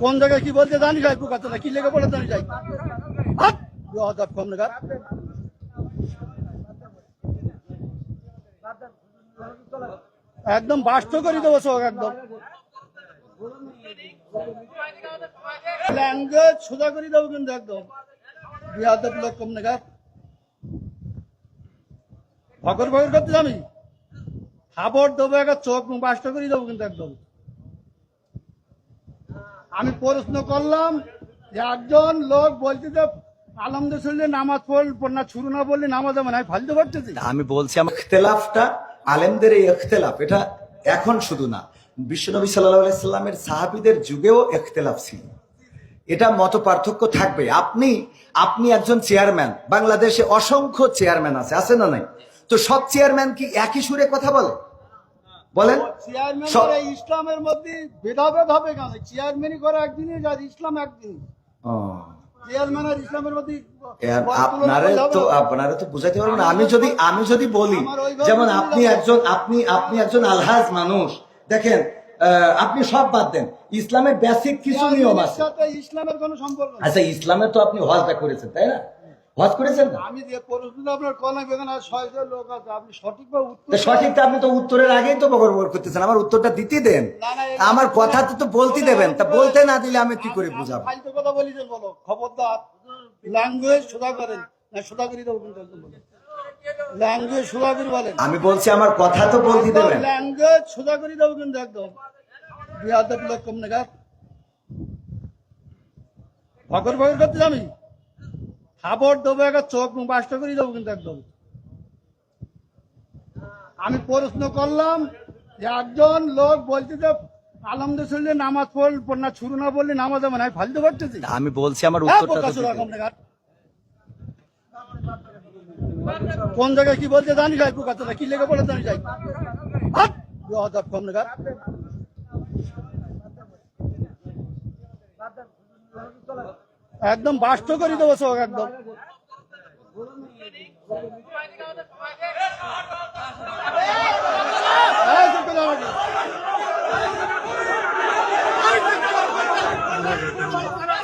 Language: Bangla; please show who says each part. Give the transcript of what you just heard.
Speaker 1: কোন জায়গায় কি বলতে জানি যাই না কি লেগে পড়ে জানি যাই! কম দেখার একদম বাস্ত করে দেবো সব একদম। ল্যাঙ্গুয়েজ সোজা করে দেবো কিন্তু একদম। বিহাদব লোক কম দেখার ভগর ভগর করতে জানি খাবার দেবো একটা চোখ বাস্ত করে দেবো কিন্তু একদম। আমি প্রশ্ন করলাম যে একজন লোক বলছে যে নামাজ পড়ল না না বললে নামাজ
Speaker 2: আলেমদের এই এটা এখন শুধু না সাহাবিদের যুগেও পার্থক্য থাকবে। আপনি আপনি একজন চেয়ারম্যান, বাংলাদেশে অসংখ্য চেয়ারম্যান আছে আছে না নাই? তো সব চেয়ারম্যান কি একই সুরে কথা বলে? বলেন।
Speaker 1: চেয়ারম্যান ইসলামের মধ্যে ভেদাভেদ হবে কেন? চেয়ারম্যানই করে একদিনই আর ইসলাম একদিন। চেয়ারম্যান আর ইসলামের মধ্যে
Speaker 2: এর
Speaker 1: তুলনা
Speaker 2: আপনারে
Speaker 1: করলে হবে
Speaker 2: তো
Speaker 1: না।
Speaker 2: তো বুঝাইতে পারব আমি যদি আমি যদি বলি যেমন আপনি একজন আপনি আপনি একজন আলহাজ মানুষ। দেখেন আহ, আপনি সব বাদ দেন। ইসলামের বেসিক কিছু নিয়ম আছে।
Speaker 1: ইসলামের কোনো সম্পর্ক
Speaker 2: আচ্ছা ইসলামের তো আপনি হজটা করেছেন তাই না? হজ করেছেন না?
Speaker 1: আমি যে প্রশ্নটা আপনার বেগান আর ছয়জন লোক আছে আপনি সঠিকভাবে উত্তর
Speaker 2: সঠিকটা আপনি তো উত্তরের আগেই তো বকর করতেছেন আমার উত্তরটা দিতে দেন। আমার কথা তো তো বলতে দেবেন তা বলতে না দিলে আমি কি করে বুঝাবো?
Speaker 1: ফালতু কথা বলিছেন বলো খবরদার। ল্যাঙ্গুয়েজ সোজা করেন না সোজা করে দেবো ল্যাঙ্গুয়েজ সোজা করে বলেন।
Speaker 2: আমি বলছি আমার কথা তো বলতে দেবেন।
Speaker 1: ল্যাঙ্গুয়েজ সোজা করে দেবো কিন্তু একদম। বিহাদব লোক কম নেগার ভগর ভগর করতে আমি খাবার দেবো একটা চোখ বাস্ত করে দেবো কিন্তু একদম। আমি প্রশ্ন করলাম যে একজন লোক বলছে যে আলহামদুলিল্লাহ নামাজ পড়ল না শুরু না বললে নামাজ হবে না ফালতে পারতেছি
Speaker 3: আমি বলছি আমার
Speaker 1: হ্যাঁ,
Speaker 3: উত্তরটা।
Speaker 1: কোন জায়গায় কি বলতে জানি যাই না কি লেগে পড়ে জানি যাই কম একদম বাষ্ট করে দেবো চোখ একদম Thank you.